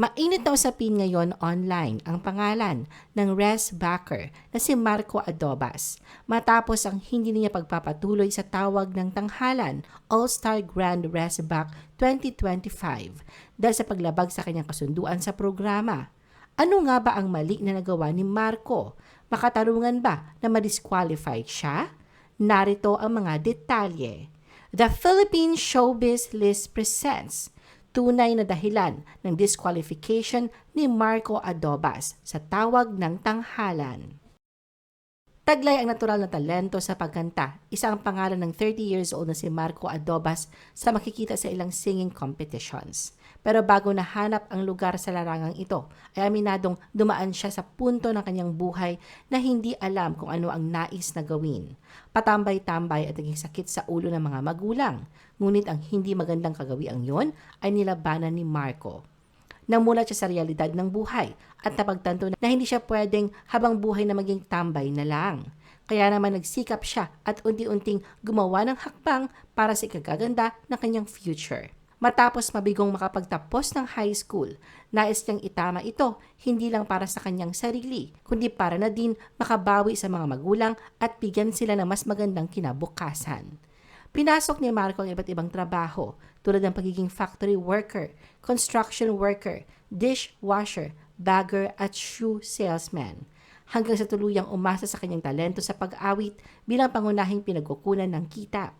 Mainit na usapin ngayon online ang pangalan ng res backer na si Marco Adobas matapos ang hindi niya pagpapatuloy sa tawag ng tanghalan All-Star Grand Res Back 2025 dahil sa paglabag sa kanyang kasunduan sa programa. Ano nga ba ang mali na nagawa ni Marco? Makatarungan ba na ma-disqualified siya? Narito ang mga detalye. The Philippine Showbiz List presents tunay na dahilan ng disqualification ni Marco Adobas sa tawag ng tanghalan. Taglay ang natural na talento sa pagkanta, isa ang pangalan ng 30 years old na si Marco Adobas sa makikita sa ilang singing competitions. Pero bago nahanap ang lugar sa larangang ito, ay aminadong dumaan siya sa punto ng kanyang buhay na hindi alam kung ano ang nais na gawin. Patambay-tambay at naging sakit sa ulo ng mga magulang. Ngunit ang hindi magandang kagawiang yon ay nilabanan ni Marco. Namulat siya sa realidad ng buhay at napagtanto na hindi siya pwedeng habang buhay na maging tambay na lang. Kaya naman nagsikap siya at unti-unting gumawa ng hakbang para sa ikagaganda ng kanyang future. Matapos mabigong makapagtapos ng high school, nais niyang itama ito hindi lang para sa kanyang sarili, kundi para na din makabawi sa mga magulang at bigyan sila ng mas magandang kinabukasan. Pinasok ni Marco ang iba't ibang trabaho tulad ng pagiging factory worker, construction worker, dishwasher, bagger at shoe salesman hanggang sa tuluyang umasa sa kanyang talento sa pag-awit bilang pangunahing pinagkukunan ng kita.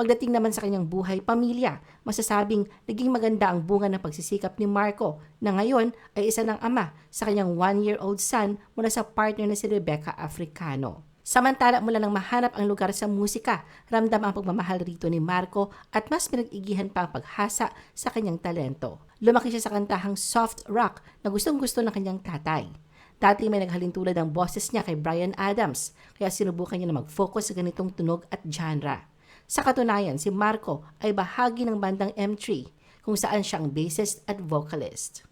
Pagdating naman sa kanyang buhay pamilya, masasabing naging maganda ang bunga ng pagsisikap ni Marco na ngayon ay isa ng ama sa kanyang one-year-old son mula sa partner na si Rebecca Africano. Samantala mula nang mahanap ang lugar sa musika, ramdam ang pagmamahal rito ni Marco at mas pinag-igihan pa ang paghasa sa kanyang talento. Lumaki siya sa kantahang soft rock na gustong gusto ng kanyang tatay. Dati may naghalintulad ang boses niya kay Brian Adams, kaya sinubukan niya na mag-focus sa ganitong tunog at genre. Sa katunayan, si Marco ay bahagi ng bandang M3 kung saan siya ang bassist at vocalist.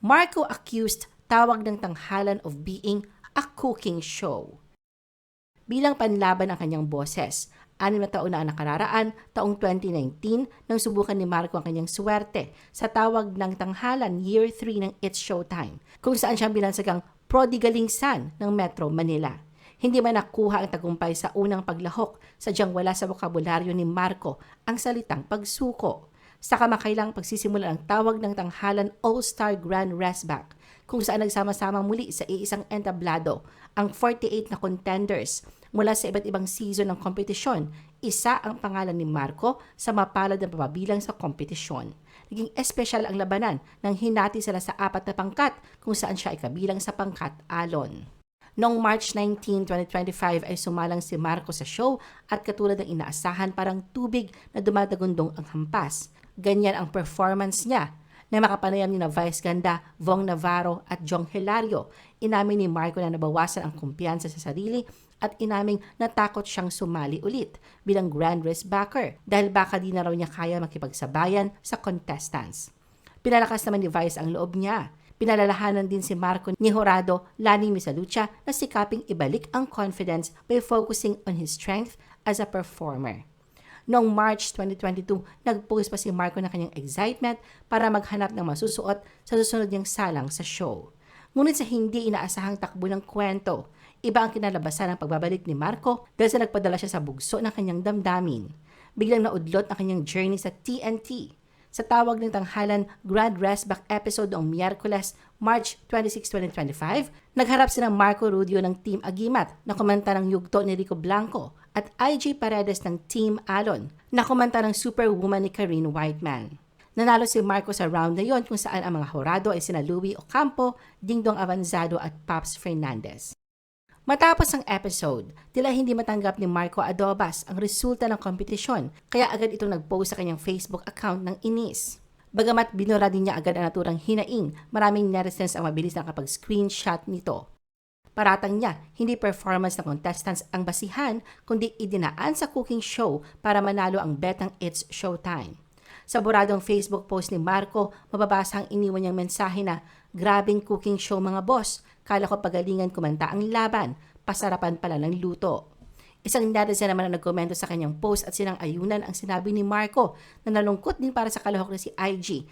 Marco accused tawag ng tanghalan of being a cooking show. Bilang panlaban ang kanyang boses, anim na taon na ang nakararaan, taong 2019, nang subukan ni Marco ang kanyang swerte sa tawag ng tanghalan Year 3 ng It's Showtime, kung saan siya binansagang prodigaling son ng Metro Manila. Hindi man nakuha ang tagumpay sa unang paglahok, sadyang wala sa bokabularyo ni Marco ang salitang pagsuko. Sa kamakailang pagsisimula ng tawag ng tanghalan All-Star Grand Resback, kung saan nagsama-sama muli sa iisang entablado ang 48 na contenders mula sa iba't ibang season ng kompetisyon. Isa ang pangalan ni Marco sa mapalad na pababilang sa kompetisyon. Naging espesyal ang labanan nang hinati sila sa apat na pangkat kung saan siya ay kabilang sa pangkat alon. Noong March 19, 2025 ay sumalang si Marco sa show at katulad ng inaasahan parang tubig na dumadagundong ang hampas. Ganyan ang performance niya na makapanayam ni na Vice Ganda, Vong Navarro at Jong Hilario. Inamin ni Marco na nabawasan ang kumpiyansa sa sarili at inaming natakot siyang sumali ulit bilang Grand Race backer dahil baka di na raw niya kaya makipagsabayan sa contestants. Pinalakas naman ni Vice ang loob niya Pinalalahanan din si Marco ni Horado Lani Misalucha na sikaping ibalik ang confidence by focusing on his strength as a performer. Noong March 2022, nag-post pa si Marco ng kanyang excitement para maghanap ng masusuot sa susunod niyang salang sa show. Ngunit sa hindi inaasahang takbo ng kwento, iba ang kinalabasan ng pagbabalik ni Marco dahil sa nagpadala siya sa bugso ng kanyang damdamin. Biglang naudlot ang kanyang journey sa TNT sa tawag ng tanghalan Grand Restback episode noong Miyerkules, March 26, 2025, nagharap si Marco Rudio ng Team Agimat na kumanta ng yugto ni Rico Blanco at IG Paredes ng Team Alon na kumanta ng Superwoman ni Karine Whiteman. Nanalo si Marco sa round na yon kung saan ang mga horado ay sina Louie Ocampo, Dingdong Avanzado at Pops Fernandez. Matapos ang episode, tila hindi matanggap ni Marco Adobas ang resulta ng kompetisyon kaya agad itong nag-post sa kanyang Facebook account ng inis. Bagamat binura din niya agad ang naturang hinaing, maraming netizens ang mabilis na kapag screenshot nito. Paratang niya, hindi performance ng contestants ang basihan, kundi idinaan sa cooking show para manalo ang betang It's Showtime. Sa buradong Facebook post ni Marco, mababasa ang iniwan niyang mensahe na, Grabing cooking show mga boss, kala ko pagalingan kumanta ang laban, pasarapan pala ng luto. Isang netizen naman ang nagkomento sa kanyang post at sinang ayunan ang sinabi ni Marco na nalungkot din para sa kalahok na si IG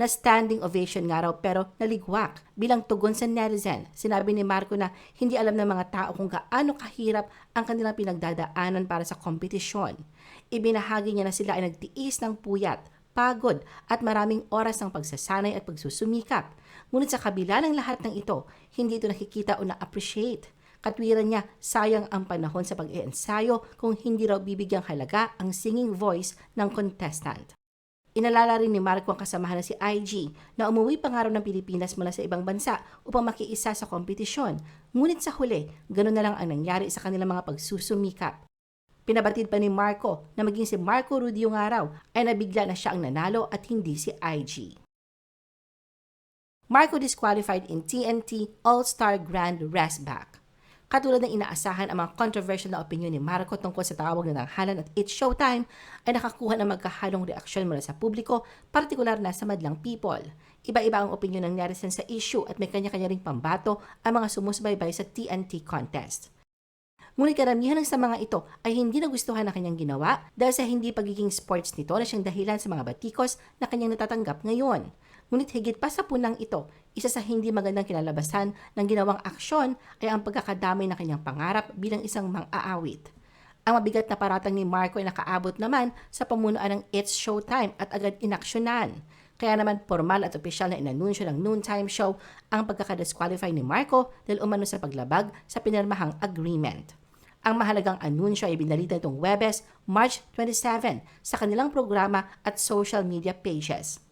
na standing ovation nga raw pero naligwak. Bilang tugon sa netizen, sinabi ni Marco na hindi alam ng mga tao kung gaano kahirap ang kanilang pinagdadaanan para sa kompetisyon. Ibinahagi niya na sila ay nagtiis ng puyat, pagod at maraming oras ng pagsasanay at pagsusumikap. Ngunit sa kabila ng lahat ng ito, hindi ito nakikita o na-appreciate. Katwiran niya, sayang ang panahon sa pag-iensayo kung hindi raw bibigyang halaga ang singing voice ng contestant. Inalala rin ni Marco ang kasamahan na si IG na umuwi pa nga raw ng Pilipinas mula sa ibang bansa upang makiisa sa kompetisyon. Ngunit sa huli, ganoon na lang ang nangyari sa kanilang mga pagsusumikap. Pinabatid pa ni Marco na maging si Marco Rudio nga raw ay nabigla na siya ang nanalo at hindi si IG. Marco disqualified in TNT All-Star Grand Rest Back. Katulad ng inaasahan, ang mga controversial na opinion ni Marco tungkol sa tawag na tanghalan at It's Showtime ay nakakuha ng magkahalong reaksyon mula sa publiko, partikular na sa madlang people. Iba-iba ang opinion ng netizen sa issue at may kanya-kanya ring pambato ang mga sumusubaybay sa TNT contest. Ngunit karamihan ng sa mga ito ay hindi nagustuhan na kanyang ginawa dahil sa hindi pagiging sports nito na siyang dahilan sa mga batikos na kanyang natatanggap ngayon. Ngunit higit pa sa punang ito, isa sa hindi magandang kinalabasan ng ginawang aksyon ay ang pagkakadamay ng kanyang pangarap bilang isang mang-aawit. Ang mabigat na paratang ni Marco ay nakaabot naman sa pamunuan ng It's Showtime at agad inaksyonan. Kaya naman formal at opisyal na inanunsyo ng noontime show ang pagkakadisqualify ni Marco dahil umano sa paglabag sa pinirmahang agreement. Ang mahalagang anunsyo ay binalita itong Webes, March 27 sa kanilang programa at social media pages.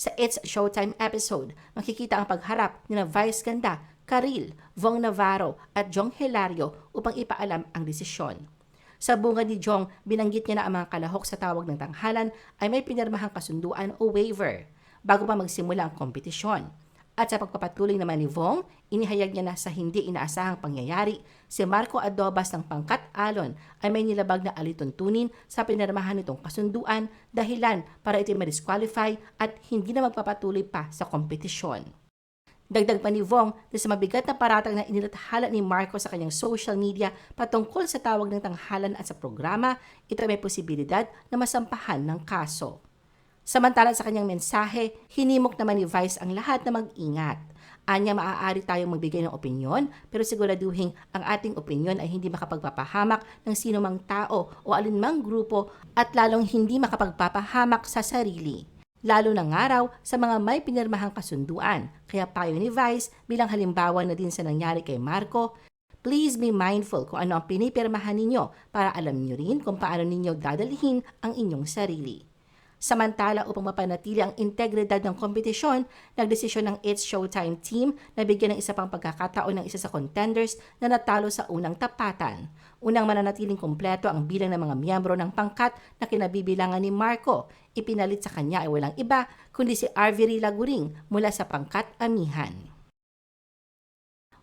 Sa It's Showtime episode, makikita ang pagharap ni na Vice Ganda, Karil, Vong Navarro at Jong Hilario upang ipaalam ang desisyon. Sa bunga ni Jong, binanggit niya na ang mga kalahok sa tawag ng tanghalan ay may pinirmahang kasunduan o waiver bago pa magsimula ang kompetisyon. At sa pagpapatuloy naman ni Vong, inihayag niya na sa hindi inaasahang pangyayari, si Marco Adobas ng Pangkat Alon ay may nilabag na alituntunin sa pinirmahan nitong kasunduan dahilan para ito ma-disqualify at hindi na magpapatuloy pa sa kompetisyon. Dagdag pa ni Vong na sa mabigat na paratang na inilathala ni Marco sa kanyang social media patungkol sa tawag ng tanghalan at sa programa, ito ay may posibilidad na masampahan ng kaso. Samantala sa kanyang mensahe, hinimok naman ni Vice ang lahat na mag-ingat. Anya maaari tayong magbigay ng opinyon pero siguraduhin ang ating opinyon ay hindi makapagpapahamak ng sino mang tao o alinmang grupo at lalong hindi makapagpapahamak sa sarili. Lalo na nga raw sa mga may pinirmahang kasunduan. Kaya payo ni Vice bilang halimbawa na din sa nangyari kay Marco, please be mindful kung ano ang pinipirmahan ninyo para alam niyo rin kung paano ninyo dadalhin ang inyong sarili. Samantala upang mapanatili ang integridad ng kompetisyon, nagdesisyon ng It's Showtime team na bigyan ng isa pang pagkakataon ng isa sa contenders na natalo sa unang tapatan. Unang mananatiling kumpleto ang bilang ng mga miyembro ng pangkat na kinabibilangan ni Marco. Ipinalit sa kanya ay walang iba kundi si Arviri Laguring mula sa pangkat Amihan.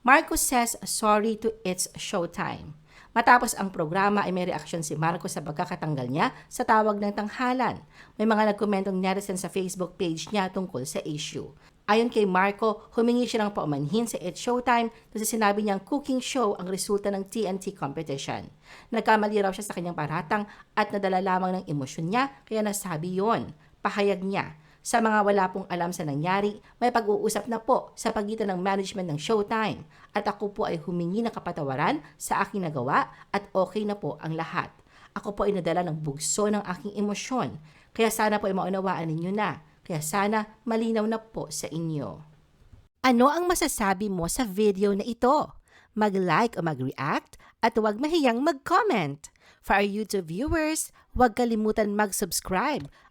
Marco says sorry to It's Showtime. Matapos ang programa ay may reaksyon si Marco sa pagkakatanggal niya sa tawag ng tanghalan. May mga nagkomentong netizen sa Facebook page niya tungkol sa issue. Ayon kay Marco, humingi siya ng paumanhin sa It's Showtime kasi sinabi niyang cooking show ang resulta ng TNT competition. Nagkamali raw siya sa kanyang paratang at nadala lamang ng emosyon niya kaya nasabi yon. Pahayag niya, sa mga wala pong alam sa nangyari, may pag-uusap na po sa pagitan ng management ng Showtime at ako po ay humingi ng kapatawaran sa aking nagawa at okay na po ang lahat. Ako po ay nadala ng bugso ng aking emosyon, kaya sana po ay maunawaan ninyo na, kaya sana malinaw na po sa inyo. Ano ang masasabi mo sa video na ito? Mag-like o mag-react at huwag mahiyang mag-comment. For our YouTube viewers, huwag kalimutan mag-subscribe